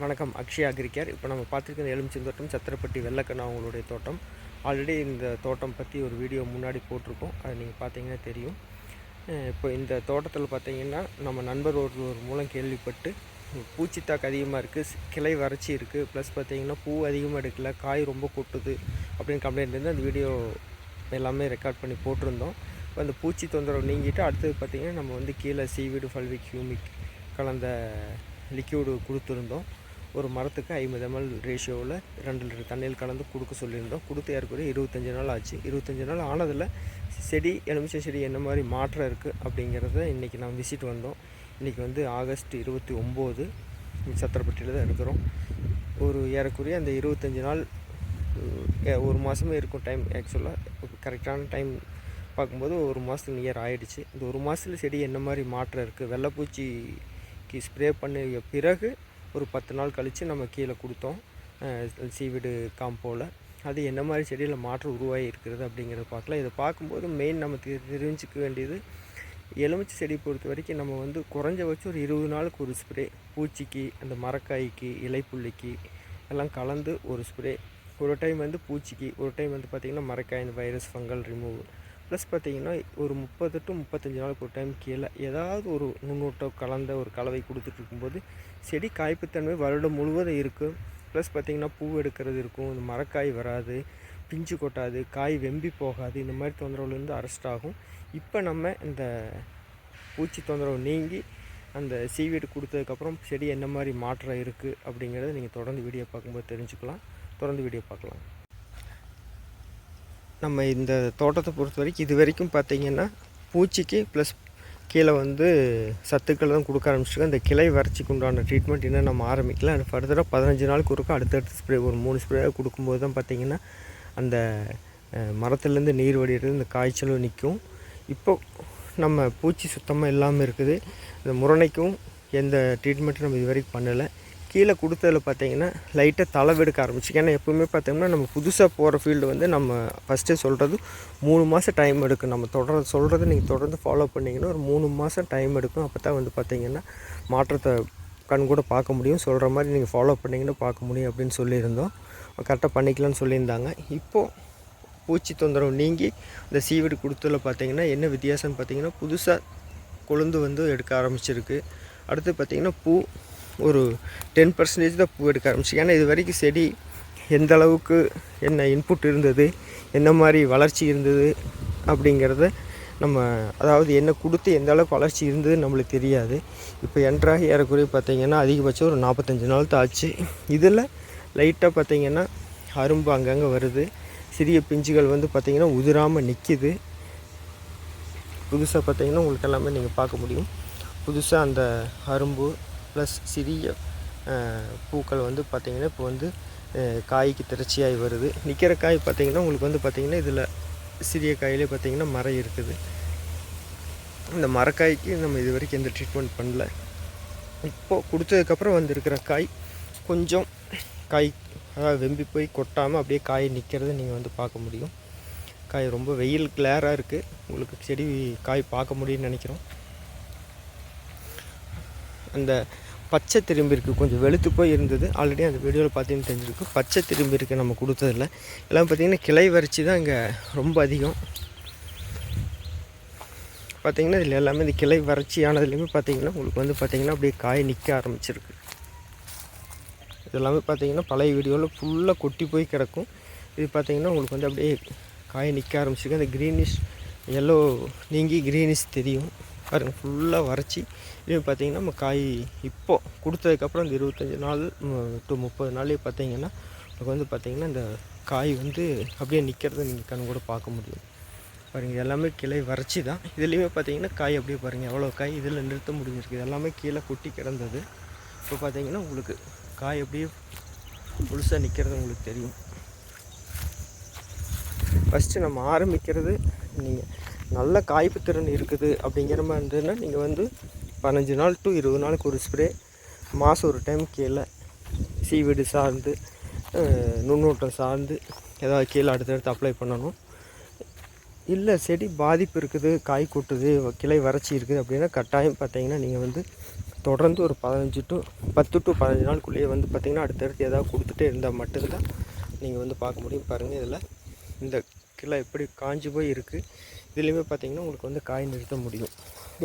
வணக்கம் அக்ஷய் அக்ரிகேர். இப்போ நம்ம பார்த்துருக்க எலுமிச்சந்தோட்டம் சத்திரப்பட்டி வெள்ளக்கண்ணா அவங்களுடைய தோட்டம். ஆல்ரெடி இந்த தோட்டம் பற்றி ஒரு வீடியோ முன்னாடி போட்டிருக்கோம். அதை நீங்கள் பார்த்தீங்கன்னா தெரியும். இப்போ இந்த தோட்டத்தில் பார்த்தீங்கன்னா நம்ம நண்பர் ஒருவர் மூலம் கேள்விப்பட்டு பூச்சித்தாக்கு அதிகமாக இருக்குது கிளை வறட்சி இருக்குது ப்ளஸ் பார்த்தீங்கன்னா பூ அதிகமாக எடுக்கல காய் ரொம்ப கொட்டுது அப்படின்னு கம்ப்ளைண்ட் இருந்து அந்த வீடியோ எல்லாமே ரெக்கார்ட் பண்ணி போட்டிருந்தோம். இப்போ அந்த பூச்சி தொந்தரவு நீங்கிட்டு அடுத்தது பார்த்திங்கன்னா நம்ம வந்து கீழே சீவீடு ஃபல்விக் ஹியூமிக் கலந்த லிக்யூடு கொடுத்துருந்தோம். ஒரு மரத்துக்கு ஐம்பது எம்எல் ரேஷியோவில் ரெண்டு லிட்டர் தண்ணியில் கலந்து கொடுக்க சொல்லியிருந்தோம். கொடுத்து ஏற்கனவே இருபத்தஞ்சி நாள் ஆச்சு. இருபத்தஞ்சி நாள் ஆனதில் செடி எலுமிச்சை செடி என்ன மாதிரி மாற்றம் இருக்குது அப்படிங்கிறத இன்றைக்கி நான் விசிட் வந்தோம். இன்றைக்கி வந்து ஆகஸ்ட் இருபத்தி ஒம்பது சத்திரப்பட்டியில் தான் இருக்கிறோம். ஒரு ஏறக்குறைய அந்த இருபத்தஞ்சி நாள் ஒரு மாதமே இருக்கும் டைம் ஆக்சுவலாக கரெக்டான டைம் பார்க்கும்போது ஒரு மாதத்துக்கு நியர் ஆயிடுச்சு. இந்த ஒரு மாதத்துல செடி என்ன மாதிரி மாற்றம் இருக்குது வெள்ளைப்பூச்சிக்கு ஸ்ப்ரே பண்ணிய பிறகு ஒரு பத்து நாள் கழித்து நம்ம கீழே கொடுத்தோம். அஹ், சீவிடு காம்போவில் அது என்ன மாதிரி செடியில் மாற்றம் உருவாகி இருக்கிறது அப்படிங்கிறத பார்க்கலாம். இதை பார்க்கும்போது மெயின் நம்ம தெரி- தெரிஞ்சுக்க வேண்டியது எலுமிச்சை செடி பொறுத்த வரைக்கும் நம்ம வந்து குறைஞ்சபட்சம் ஒரு இருபது நாளுக்கு ஒரு ஸ்ப்ரே பூச்சிக்கு அந்த மரக்காய்க்கு இலைப்புள்ளிக்கு எல்லாம் கலந்து ஒரு ஸ்ப்ரே ஒரு டைம் வந்து பூச்சிக்கு ஒரு டைம் வந்து பார்த்திங்கன்னா மரக்காய் இந்த வைரஸ் ஃபங்கல் ரிமூவ் ப்ளஸ் பார்த்தீங்கன்னா ஒரு முப்பது டு முப்பத்தஞ்சு நாளுக்கு ஒரு டைம் கீழே ஏதாவது ஒரு நுண்ணூட்டம் கலந்த ஒரு கலவை கொடுத்துட்டு இருக்கும்போது செடி காய்ப்புத்தன்மை வருடம் முழுவதும் இருக்கும். ப்ளஸ் பார்த்தீங்கன்னா பூ எடுக்கிறது இருக்கும். இந்த மரக்காய் வராது பிஞ்சு கொட்டாது காய் வெம்பி போகாது இந்த மாதிரி தொந்தரவுலேருந்து அரெஸ்ட் ஆகும். இப்போ நம்ம இந்த பூச்சி தொந்தரவு நீங்கி அந்த சீவீடு கொடுத்ததுக்கப்புறம் செடி என்ன மாதிரி மாற்றம் இருக்குது அப்படிங்கிறத நீங்கள் தொடர்ந்து வீடியோ பார்க்கும்போது தெரிஞ்சுக்கலாம். தொடர்ந்து வீடியோ பார்க்கலாம். நம்ம இந்த தோட்டத்தை பொறுத்த வரைக்கும் இது வரைக்கும் பார்த்தீங்கன்னா பூச்சிக்கு ப்ளஸ் கீழே வந்து சத்துக்கள் தான் கொடுக்க ஆரம்பிச்சிருக்கோம் இந்த கிளை வறட்சிக்கு உண்டான ட்ரீட்மெண்ட் இன்னும் நம்ம ஆரம்பிக்கலாம் அது ஃபர்தராக பதினஞ்சு நாளுக்கு ஒருக்கா அடுத்தடுத்து ஸ்ப்ரே ஒரு மூணு ஸ்ப்ரே கொடுக்கும்போது தான் பார்த்திங்கன்னா அந்த மரத்துலேருந்து நீர் வடிகிறது இந்த காய்ச்சலும் நிற்கும். இப்போ நம்ம பூச்சி சுத்தமாக இல்லாமல் இருக்குது. இந்த முரணைக்கும் எந்த ட்ரீட்மெண்ட்டும் நம்ம இது வரைக்கும் பண்ணலை. கீழே கொடுத்ததில் பார்த்தீங்கன்னா லைட்டாக தலைவெடுக்க ஆரம்பிச்சு. ஏன்னா எப்பவுமே பார்த்தோம்னா நம்ம புதுசாக போகிற ஃபீல்டு வந்து நம்ம ஃபஸ்ட்டே சொல்கிறது மூணு மாதம் டைம் எடுக்கும். நம்ம தொடர்ந்து சொல்கிறத நீங்கள் தொடர்ந்து ஃபாலோ பண்ணிங்கன்னா ஒரு மூணு மாதம் டைம் எடுக்கும். அப்போ தான் வந்து பார்த்தீங்கன்னா மாற்றத்தை கண் கூட பார்க்க முடியும். சொல்கிற மாதிரி நீங்கள் ஃபாலோ பண்ணிங்கன்னா பார்க்க முடியும் அப்படின்னு சொல்லியிருந்தோம். கரெக்டாக பண்ணிக்கலாம்னு சொல்லியிருந்தாங்க. இப்போது பூச்சி தொந்தரவு நீங்கி இந்த சீவீடு கொடுத்ததில் பார்த்தீங்கன்னா என்ன வித்தியாசம்னு பார்த்தீங்கன்னா புதுசாக கொழுந்து வந்து எடுக்க ஆரம்பிச்சிருக்கு. அடுத்து பார்த்தீங்கன்னா பூ ஒரு டென் பர்சன்டேஜ் தான் பூ எடுக்க ஆரம்பிச்சு. ஏன்னா இது வரைக்கும் செடி எந்த அளவுக்கு என்ன இன்புட் இருந்தது என்ன மாதிரி வளர்ச்சி இருந்தது அப்படிங்கிறத நம்ம அதாவது என்ன கொடுத்து எந்த அளவுக்கு வளர்ச்சி இருந்தது நம்மளுக்கு தெரியாது. இப்போ என்ட்ராகி ஏறக்குறைய பார்த்திங்கன்னா அதிகபட்சம் ஒரு நாற்பத்தஞ்சு நாள் தான் ஆச்சு. இதில் லைட்டாக பார்த்திங்கன்னா அரும்பு அங்கங்கே வருது. சிறிய பிஞ்சுகள் வந்து பார்த்திங்கன்னா உதிராமல் நிற்கிது புதுசாக பார்த்தீங்கன்னா உங்களுக்கு எல்லாமே நீங்கள் பார்க்க முடியும். புதுசாக அந்த அரும்பு ப்ளஸ் சிறிய பூக்கள் வந்து பார்த்திங்கன்னா இப்போ வந்து காய்க்கு திரட்சியாகி வருது. நிற்கிற காய் பார்த்திங்கன்னா உங்களுக்கு வந்து பார்த்திங்கன்னா இதில் சிறிய காயிலே பார்த்திங்கன்னா மரம் இருக்குது. இந்த மரக்காய்க்கு நம்ம இது வரைக்கும் எந்த ட்ரீட்மெண்ட் பண்ணல. இப்போது கொடுத்ததுக்கப்புறம் வந்திருக்கிற காய் கொஞ்சம் காய் அதாவது வெம்பி போய் கொட்டாமல் அப்படியே காய் நிற்கிறத நீங்கள் வந்து பார்க்க முடியும். காய் ரொம்ப வெயில் கிளியராக இருக்குது உங்களுக்கு செடி காய் பார்க்க முடியும்னு நினைக்கிறோம். அந்த பச்சை திரும்பி இருக்குது கொஞ்சம் வெளுத்து போய் இருந்தது ஆல்ரெடி அந்த வீடியோவில் பார்த்தீங்கன்னு தெரிஞ்சிருக்கு. பச்சை திரும்பி இருக்குது நம்ம கொடுத்ததில்ல. எல்லாம் பார்த்தீங்கன்னா கிளை வரிச்சு தான் இங்கே ரொம்ப அதிகம். பார்த்தீங்கன்னா இதில் எல்லாமே இந்த கிளை வறட்சி ஆனதுலேயுமே பார்த்தீங்கன்னா உங்களுக்கு வந்து பார்த்தீங்கன்னா அப்படியே காய் நிற்க ஆரம்பிச்சிருக்கு. இதெல்லாமே பார்த்திங்கன்னா பார்த்தீங்கன்னா பழைய வீடியோவில் ஃபுல்லாக கொட்டி போய் கிடக்கும். இது பார்த்தீங்கன்னா உங்களுக்கு வந்து அப்படியே காய் நிற்க ஆரம்பிச்சிருக்கு. அந்த க்ரீனிஷ் எல்லோ நீங்கி க்ரீனிஷ் தெரியும். பாருங்கள் ஃபுல்லாக வறட்சி. இது பார்த்தீங்கன்னா நம்ம காய் இப்போது கொடுத்ததுக்கப்புறம் இந்த இருபத்தஞ்சி நாள் டு முப்பது நாள்லேயே பார்த்தீங்கன்னா உங்களுக்கு வந்து பார்த்திங்கன்னா இந்த காய் வந்து அப்படியே நிற்கிறத நீங்கள் கண் கூட பார்க்க முடியும். பாருங்கள் எல்லாமே கிளை வறட்சி தான். இதுலேயுமே பார்த்தீங்கன்னா காய் அப்படியே பாருங்கள் எவ்வளோ காய் இதில் நிறுத்த முடிஞ்சிருக்கு. இது எல்லாமே கீழே கொட்டி கிடந்தது. இப்போ பார்த்தீங்கன்னா உங்களுக்கு காய் அப்படியே முழுசாக நிற்கிறது உங்களுக்கு தெரியும். ஃபஸ்ட்டு நம்ம ஆரம்பிக்கிறது நீங்கள் நல்ல காய்ப்பு திறன் இருக்குது அப்படிங்கிற மாதிரி இருந்ததுன்னா நீங்கள் வந்து பதினஞ்சு நாள் டு இருபது நாளுக்கு ஒரு ஸ்ப்ரே மாதம் ஒரு டைம் கீழே சீவீடு சார்ந்து நுண்ணூட்டம் சார்ந்து ஏதாவது கீழே அடுத்தடுத்து அப்ளை பண்ணணும். இல்லை செடி பாதிப்பு இருக்குது காய் கொட்டுது கிளை வறட்சி இருக்குது அப்படின்னா கட்டாயம் பார்த்தீங்கன்னா நீங்கள் வந்து தொடர்ந்து ஒரு பதினஞ்சு டு பத்து டு பதினஞ்சு நாளுக்குள்ளேயே வந்து பார்த்திங்கன்னா அடுத்தடுத்து ஏதாவது கொடுத்துட்டே இருந்தால் மட்டும்தான் நீங்கள் வந்து பார்க்க முடியும். பாருங்கள் இதில் இந்த கிளை எப்படி காஞ்சி போய் இருக்குது இதுலேயுமே பார்த்தீங்கன்னா உங்களுக்கு வந்து காய் நிறுத்த முடியும்.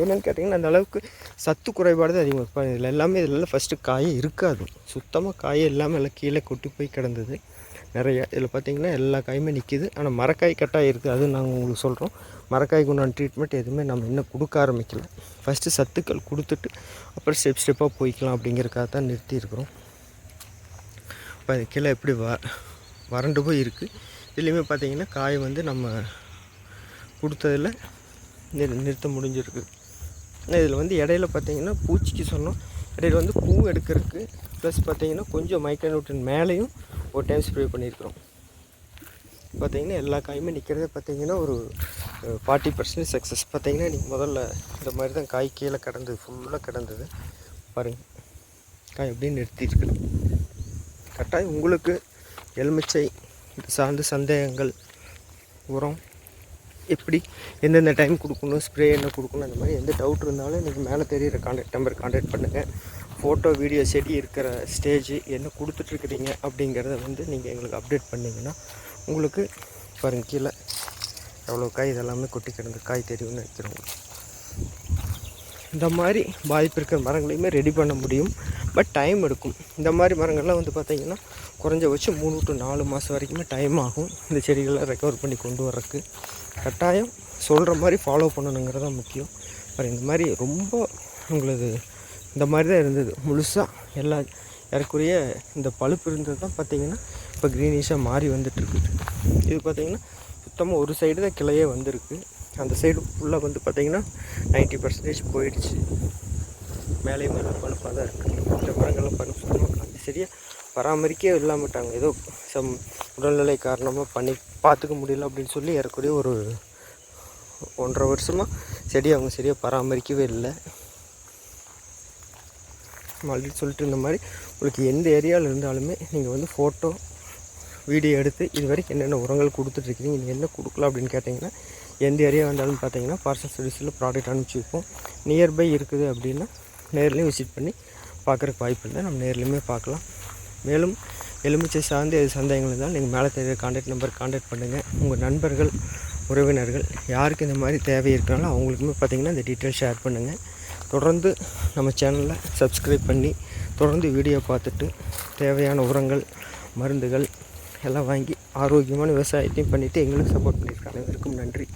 என்னென்னு கேட்டிங்கன்னா அந்த அளவுக்கு சத்து குறைபாடு தான் அதிகமாக இருப்பாங்க இதில் எல்லாமே இதில் ஃபஸ்ட்டு காயே இருக்காது. சுத்தமாக காயே எல்லாமே எல்லாம் கீழே கொட்டி போய் கிடந்தது. நிறையா இதில் பார்த்தீங்கன்னா எல்லா காயுமே நிற்கிது ஆனால் மரக்காய் கட்டாக இருக்குது அது நாங்கள் உங்களுக்கு சொல்கிறோம் மரக்காய்க்கு உண்டான ட்ரீட்மெண்ட் எதுவுமே நம்ம இன்னும் கொடுக்க ஆரம்பிக்கல. ஃபஸ்ட்டு சத்துக்கள் கொடுத்துட்டு அப்புறம் ஸ்டெப் ஸ்டெப்பாக போய்க்கலாம் அப்படிங்கிறக்காக தான் நிறுத்தியிருக்கிறோம் இப்போ அது கீழே எப்படி வ வறண்டு போய் இருக்குது இதுலேயுமே பார்த்தீங்கன்னா காய் வந்து நம்ம கொடுத்ததில் நிறு நிறுத்த முடிஞ்சிருக்கு. இதில் வந்து இடையில பார்த்தீங்கன்னா பூச்சிக்கு சொன்னோம். இடையில வந்து பூ எடுக்கிறதுக்கு ப்ளஸ் பார்த்தீங்கன்னா கொஞ்சம் மைக்ரோநியூட்டன் மேலேயும் ஒரு டைம் ஸ்ப்ரே பண்ணியிருக்கிறோம். பார்த்தீங்கன்னா எல்லா காயுமே நிற்கிறதே பார்த்தீங்கன்னா ஒரு ஃபார்ட்டி பர்சன்டேஜ் சக்ஸஸ் பார்த்தீங்கன்னா இன்றைக்கி முதல்ல இந்த மாதிரி தான் காய் கீழே கிடந்தது ஃபுல்லாக கிடந்தது. பாருங்கள் காய் அப்படியே நிறுத்திருக்கு கட்டாயம் உங்களுக்கு எலுமிச்சை சார்ந்த சந்தேகங்கள் உரம் எப்படி எந்தெந்த டைம் கொடுக்கணும் ஸ்ப்ரே என்ன கொடுக்கணும் அந்த மாதிரி எந்த டவுட் இருந்தாலும் எனக்கு மேலே தெரியிற கான்டாக்ட் நம்பர் கான்டாக்ட் பண்ணுங்கள் ஃபோட்டோ வீடியோ செடி இருக்கிற ஸ்டேஜ் என்ன கொடுத்துட்ருக்குறீங்க அப்படிங்கிறத வந்து நீங்கள் எங்களுக்கு அப்டேட் பண்ணிங்கன்னா உங்களுக்கு பாருங்க கீழே எவ்வளோ காய் இதெல்லாமே கொட்டி கிடந்த காய் தெரியும்னு நினைக்கிறோம் இந்த மாதிரி பாதிப்பு இருக்கிற மரங்களையுமே ரெடி பண்ண முடியும். பட் டைம் எடுக்கும். இந்த மாதிரி மரங்கள்லாம் வந்து பார்த்திங்கன்னா குறைஞ்சபட்சம் மூணு டு நாலு மாதம் வரைக்குமே டைம் ஆகும். இந்த செடிகளை ரெக்கவர் பண்ணி கொண்டு வரக்கு கட்டாயம் சொல்கிற மாதிரி ஃபாலோ பண்ணணுங்கிறது தான் முக்கியம். அப்புறம் இந்த மாதிரி ரொம்ப உங்களுக்கு இந்த மாதிரி தான் இருந்தது. முழுசாக எல்லா ஏறக்குறைய இந்த பழுப்பு இருந்தது தான் பார்த்திங்கன்னா இப்போ க்ரீனிஷாக மாறி வந்துட்டுருக்கு. இது பார்த்திங்கன்னா சுத்தமாக ஒரு சைடு தான் கிளையே வந்திருக்கு. அந்த சைடு ஃபுல்லாக வந்து பார்த்திங்கன்னா நைன்ட்டி பர்சன்டேஜ் போயிடுச்சு. மேலேயும் மேலே பழுப்பாக தான் இருக்குது இந்த மரங்கள்லாம் பழுப்பு சுத்தமாக சரியாக பராமரிக்கவே இல்லாமட்டாங்க. ஏதோ சம் உடல்நிலை காரணமாக பண்ணி பார்த்துக்க முடியல அப்படின்னு சொல்லி ஏறக்குறைய ஒரு ஒன்றரை வருஷமாக செடி அவங்க சரியாக பராமரிக்கவே இல்லை. மறுபடியும் சொல்லிட்டு இருந்த மாதிரி உங்களுக்கு எந்த ஏரியாவில் இருந்தாலுமே நீங்கள் வந்து ஃபோட்டோ வீடியோ எடுத்து இது வரைக்கும் என்னென்ன உரங்கள் கொடுத்துட்ருக்கீங்க நீங்கள் என்ன கொடுக்கலாம் அப்படின்னு கேட்டிங்கன்னா எந்த ஏரியா வந்தாலும் பார்த்தீங்கன்னா பார்சல் சர்வீஸில் ப்ராடக்ட் அனுப்பிச்சி வைப்போம். நியர்பை இருக்குது அப்படின்னா நேர்லேயும் விசிட் பண்ணி பார்க்குறக்கு வாய்ப்பு இல்லை. நம்ம நேர்லேயுமே பார்க்கலாம். மேலும் எலுமிச்சை சார்ந்து எது சந்தேகங்கள் இருந்தால் நீங்கள் மேலே தெரியுற கான்டாக்ட் நம்பர் கான்டாக்ட் பண்ணுங்கள் உங்கள் நண்பர்கள் உறவினர்கள் யாருக்கு இந்த மாதிரி தேவை இருக்கிறாலும் அவங்களுக்குமே பார்த்திங்கன்னா இந்த டீட்டெயில் ஷேர் பண்ணுங்கள் தொடர்ந்து நம்ம சேனலில் சப்ஸ்கிரைப் பண்ணி தொடர்ந்து வீடியோ பார்த்துட்டு தேவையான உரங்கள் மருந்துகள் எல்லாம் வாங்கி ஆரோக்கியமான விவசாயத்தையும் பண்ணிவிட்டு எங்களுக்கு சப்போர்ட் பண்ணியிருக்காங்க. அனைவருக்கும் நன்றி.